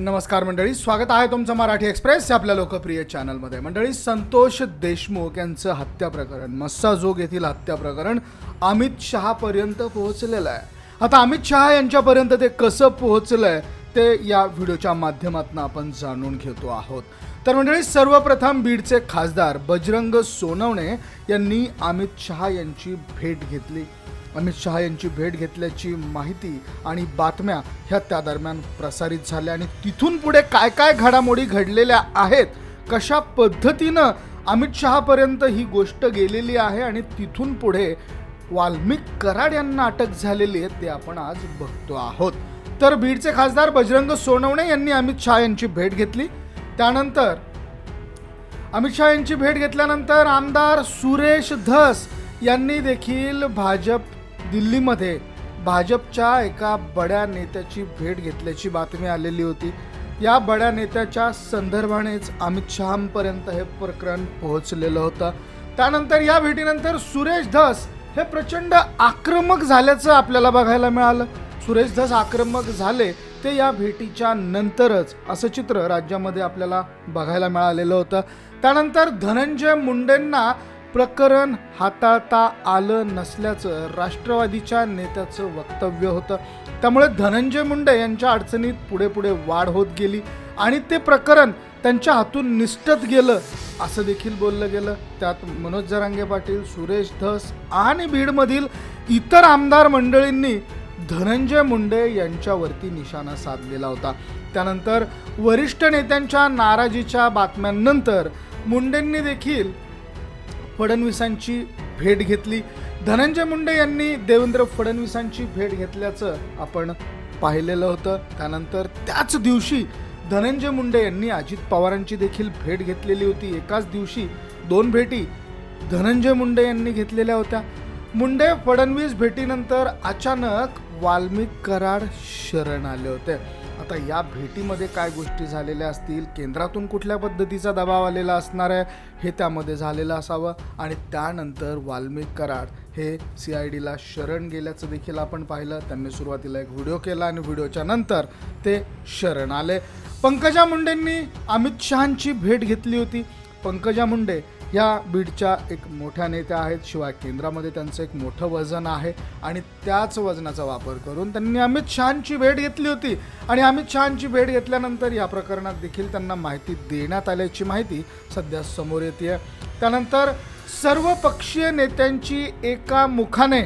नमस्कार मंडळी स्वागत आहे तुमचं मराठी एक्सप्रेस आपल्या लोकप्रिय चॅनलमध्ये. मंडळी संतोष देशमुख यांचं हत्या प्रकरण मस्साजोग येथील हत्या प्रकरण अमित शहापर्यंत पोहोचलेलं आहे. आता अमित शहा यांच्यापर्यंत ते कसं पोहोचलं आहे ते या व्हिडिओच्या माध्यमातून आपण जाणून घेतो आहोत. तर मंडळी सर्वप्रथम बीडचे खासदार बजरंग सोनवणे यांनी अमित शहा यांची भेट घेतली. अमित शहा यांची भेट घेतल्याची माहिती आणि बातम्या ह्या त्या दरम्यान प्रसारित झाल्या. आणि तिथून पुढे काय काय घडामोडी घडलेल्या आहेत कशा पद्धतीनं अमित शहापर्यंत ही गोष्ट गेलेली आहे आणि तिथून पुढे वाल्मिक कराड यांना अटक झालेली आहे ते आपण आज बघतो आहोत. तर बीडचे खासदार बजरंग सोनवणे यांनी अमित शहा यांची भेट घेतली. त्यानंतर अमित शहा यांची भेट घेतल्यानंतर आमदार सुरेश धस यांनी देखील भाजप दिल्लीमध्ये भाजपच्या एका बड्या नेत्याची भेट घेतल्याची बातमी आलेली होती. या बड्या नेत्याच्या संदर्भानेच अमित शहापर्यंत हे प्रकरण पोहोचलेलं होतं. त्यानंतर या भेटीनंतर सुरेश धस हे प्रचंड आक्रमक झाल्याचं आपल्याला बघायला मिळालं. सुरेश धस आक्रमक झाले ते या भेटीच्या नंतरच असं चित्र राज्यामध्ये आपल्याला बघायला मिळालेलं होतं. त्यानंतर धनंजय मुंडेंना प्रकरण हाताळता आलं नसल्याचं राष्ट्रवादीच्या नेत्याचं वक्तव्य होतं. त्यामुळे धनंजय मुंडे यांच्या अडचणीत पुढे पुढे वाढ होत गेली आणि ते प्रकरण त्यांच्या हातून निष्ठत गेलं असं देखील बोललं गेलं. त्यात मनोज जरांगे पाटील सुरेश धस आणि बीडमधील इतर आमदार मंडळींनी धनंजय मुंडे यांच्यावरती निशाणा साधलेला होता. त्यानंतर वरिष्ठ नेत्यांच्या नाराजीच्या बातम्यांनंतर मुंडेंनी देखील फडणवीसांची भेट घेतली. धनंजय मुंडे यांनी देवेंद्र फडणवीसांची भेट घेतल्याचं आपण पाहिलेलं होतं. त्यानंतर त्याच दिवशी धनंजय मुंडे यांनी अजित पवारांची देखील भेट घेतलेली होती. एकाच दिवशी दोन भेटी धनंजय मुंडे यांनी घेतलेल्या होत्या. मुंडे फडणवीस भेटीनंतर अचानक वाल्मिक कराड शरण आले होते. आता या भेटीमध्ये काय गोष्टी झालेल्या असतील केंद्रातून कुठल्या पद्धतीचा दबाव आलेला असणार आहे हे त्यामध्ये झालेलं असावं. आणि त्यानंतर वाल्मिक कराड हे सी आय डीला शरण गेल्याचं देखील आपण पाहिलं. त्यांनी सुरुवातीला एक व्हिडिओ केला आणि व्हिडिओच्या नंतर ते शरण आले. पंकजा मुंडेंनी अमित शहांची भेट घेतली होती. पंकजा मुंडे या बीडच्या एक मोठ्या नेत्या आहेत. शिवाय केंद्रामध्ये त्यांचं एक मोठं वजन आहे आणि त्याच वजनाचा वापर करून त्यांनी अमित शहांची भेट घेतली होती. आणि अमित शहांची भेट घेतल्यानंतर या प्रकरणात देखील त्यांना माहिती देण्यात आल्याची माहिती सध्या समोर येते त्यानंतर सर्व पक्षीय नेत्यांची एका मुखाने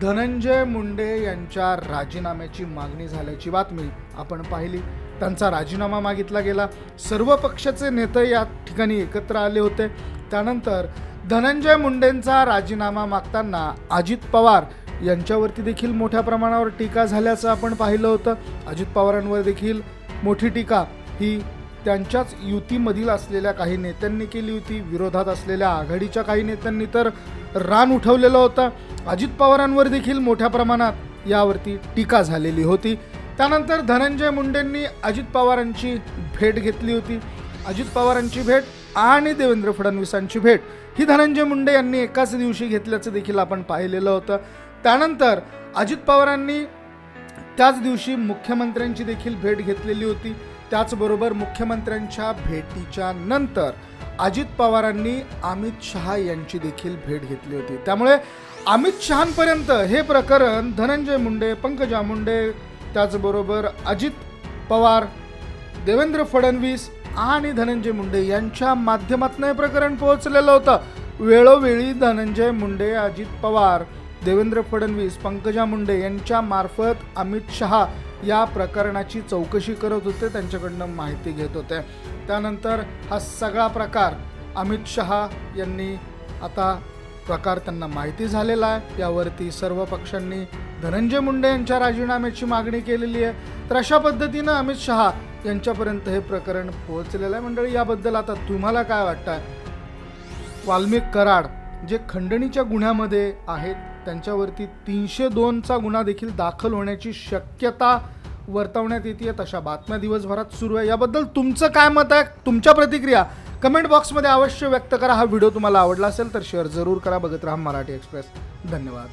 धनंजय मुंडे यांच्या राजीनाम्याची मागणी झाल्याची बातमी आपण पाहिली. त्यांचा राजीनामा मागितला गेला. सर्व पक्षाचे नेते या ठिकाणी एकत्र आले होते. त्यानंतर धनंजय मुंडेंचा राजीनामा मागताना अजित पवार यांच्यावरती देखील मोठ्या प्रमाणावर टीका झाल्याचं आपण पाहिलं होतं. अजित पवारांवर देखील मोठी टीका. ही त्यांच्याच युतीमधील असलेल्या काही नेत्यांनी केली होती. विरोधात असलेल्या आघाडीच्या काही नेत्यांनी तर रान उठवलेलं होतं. अजित पवारांवर देखील मोठ्या प्रमाणात यावरती टीका झालेली होती. त्यानंतर धनंजय मुंडेंनी अजित पवारांची भेट घेतली होती. अजित पवारांची भेट आणि देवेंद्र फडणवीसांची भेट ही धनंजय मुंडे यांनी एकाच दिवशी घेतल्याचं देखील आपण पाहिलेलं होतं. त्यानंतर अजित पवारांनी त्याच दिवशी मुख्यमंत्र्यांची देखील भेट घेतलेली होती. त्याचबरोबर मुख्यमंत्र्यांच्या भेटीच्या नंतर अजित पवारांनी अमित शहा यांची देखील भेट घेतली होती. त्यामुळे अमित शहांपर्यंत हे प्रकरण धनंजय मुंडे पंकजा मुंडे त्याचबरोबर अजित पवार देवेंद्र फडणवीस आणि धनंजय मुंडे यांच्या माध्यमातून हे प्रकरण पोहोचलेलं होतं. वेळोवेळी धनंजय मुंडे अजित पवार देवेंद्र फडणवीस पंकजा मुंडे यांच्या मार्फत अमित शहा या प्रकरणाची चौकशी करत होते त्यांच्याकडनं माहिती घेत होते. त्यानंतर हा सगळा प्रकार अमित शहा यांनी आता प्रकार त्यांना माहिती झालेला आहे. यावरती सर्व पक्षांनी धनंजय मुंडे यांच्या राजीनाम्याची मागणी केलेली आहे. तर अशा पद्धतीनं अमित शहा यांच्यापर्यंत हे प्रकरण पोहोचलेलं आहे. मंडळी याबद्दल आता तुम्हाला काय वाटतं वाल्मिक कराड जे खंडणीच्या गुन्ह्यामध्ये आहेत त्यांच्यावरती तीनशे दोनचा गुन्हा देखील दाखल होण्याची शक्यता वर्तवण्यात येते तशा बातम्या दिवसभरात सुरू आहे. याबद्दल तुमचं काय मत आहे? तुमच्या प्रतिक्रिया कमेंट बॉक्समध्ये अवश्य व्यक्त करा. हा व्हिडिओ तुम्हाला आवडला असेल तर शेअर जरूर करा. बघत राहा मराठी एक्सप्रेस. धन्यवाद.